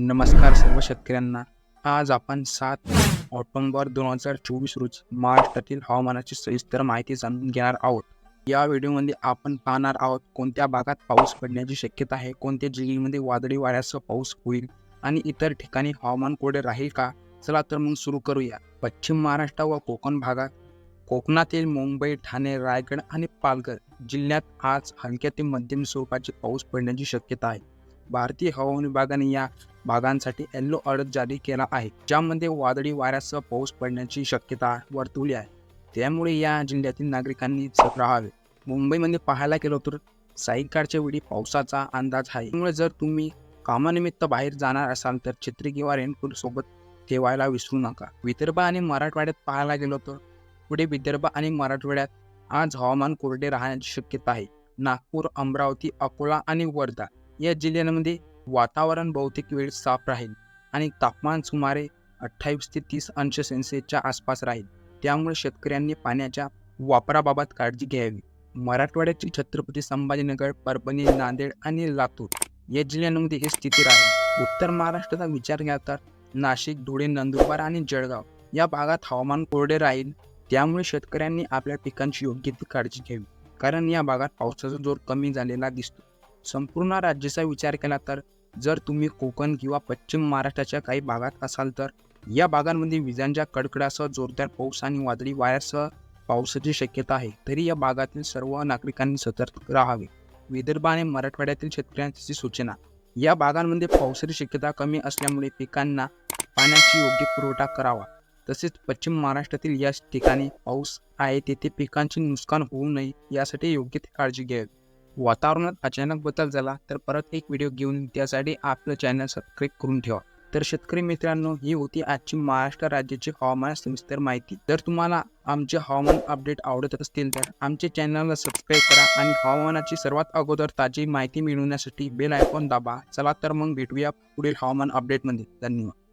नमस्कार सर्व शेतकऱ्यांना. आज आपण सात ऑक्टोबर दोन हजार चोवीस रोजी महाराष्ट्रातील हवामानाची सविस्तर माहिती जाणून घेणार आहोत. या व्हिडिओमध्ये आपण पाहणार आहोत कोणत्या भागात पाऊस पडण्याची शक्यता आहे कोणत्या जिल्ह्यामध्ये वादळी वाऱ्यासह पाऊस होईल आणि इतर ठिकाणी हवामान कोरडे राहील का? चला तर मग सुरू करूया. पश्चिम महाराष्ट्र व कोकण भागात कोकणातील मुंबई ठाणे रायगड आणि पालघर जिल्ह्यात आज हलक्या ते मध्यम स्वरूपाचे पाऊस पडण्याची शक्यता आहे. भारतीय हवामान विभागाने या भागांसाठी येल्लो अलर्ट जारी केला आहे ज्यामध्ये वादळी वाऱ्यासह पाऊस पडण्याची शक्यता वर्तवली आहे. त्यामुळे या जिल्ह्यातील नागरिकांनी राहावे. मुंबईमध्ये पाहायला गेलो तर सायंकाळच्या वेळी पावसाचा अंदाज आहे. त्यामुळे जर तुम्ही कामानिमित्त बाहेर जाणार असाल तर छत्री किंवा रेनकोट सोबत ठेवायला विसरू नका. विदर्भ आणि मराठवाड्यात पाहायला गेलो तर पुढे विदर्भ आणि मराठवाड्यात आज हवामान कोरडे राहण्याची शक्यता आहे. नागपूर अमरावती अकोला आणि वर्धा या जिल्ह्यांमध्ये वातावरण बहुतेक वेळ साफ राहील आणि तापमान सुमारे अठ्ठावीस ते तीस अंश सेल्सिअसच्या आसपास राहील. त्यामुळे शेतकऱ्यांनी पाण्याच्या वापराबाबत काळजी घ्यावी. मराठवाड्याची छत्रपती संभाजीनगर परभणी नांदेड आणि लातूर या जिल्ह्यांमध्ये ही स्थिती राहील. उत्तर महाराष्ट्राचा विचार केला तर नाशिक धुळे नंदुरबार आणि जळगाव या भागात हवामान कोरडे राहील. त्यामुळे शेतकऱ्यांनी आपल्या पिकांची योग्य ती काळजी घ्यावी. कारण या भागात पावसाचा जोर कमी झालेला दिसतो. संपूर्ण राज्याचा विचार केला तर जर तुम्ही कोकण किंवा पश्चिम महाराष्ट्राच्या काही भागात असाल तर या भागांमध्ये विजांच्या कडकडासह जोरदार पाऊस आणि वादळी वाऱ्यासह पावसाची शक्यता आहे. तरी या भागातील सर्व नागरिकांनी सतर्क राहावे. विदर्भ आणि मराठवाड्यातील शेतकऱ्यांची सूचना. या भागांमध्ये पावसाची शक्यता कमी असल्यामुळे पिकांना पाण्याची योग्य पुरवठा करावा. तसेच पश्चिम महाराष्ट्रातील या ठिकाणी पाऊस आहे तेथे पिकांचे नुकसान होऊ नये यासाठी योग्य ती काळजी घ्यावी. वातावरणात अचानक बदल झाला तर परत एक व्हिडिओ घेऊन त्यासाठी आपलं चॅनल सबस्क्राईब करून ठेवा. तर शेतकरी मित्रांनो ही होती आजची महाराष्ट्र राज्याची हवामान सविस्तर माहिती. जर तुम्हाला आमचे हवामान अपडेट आवडत असतील तर आमच्या चॅनलला सबस्क्राईब करा आणि हवामानाची सर्वात अगोदर ताजी माहिती मिळवण्यासाठी बेल आयकॉन दाबा. चला तर मग भेटूया पुढील हवामान अपडेटमध्ये धन्यवाद.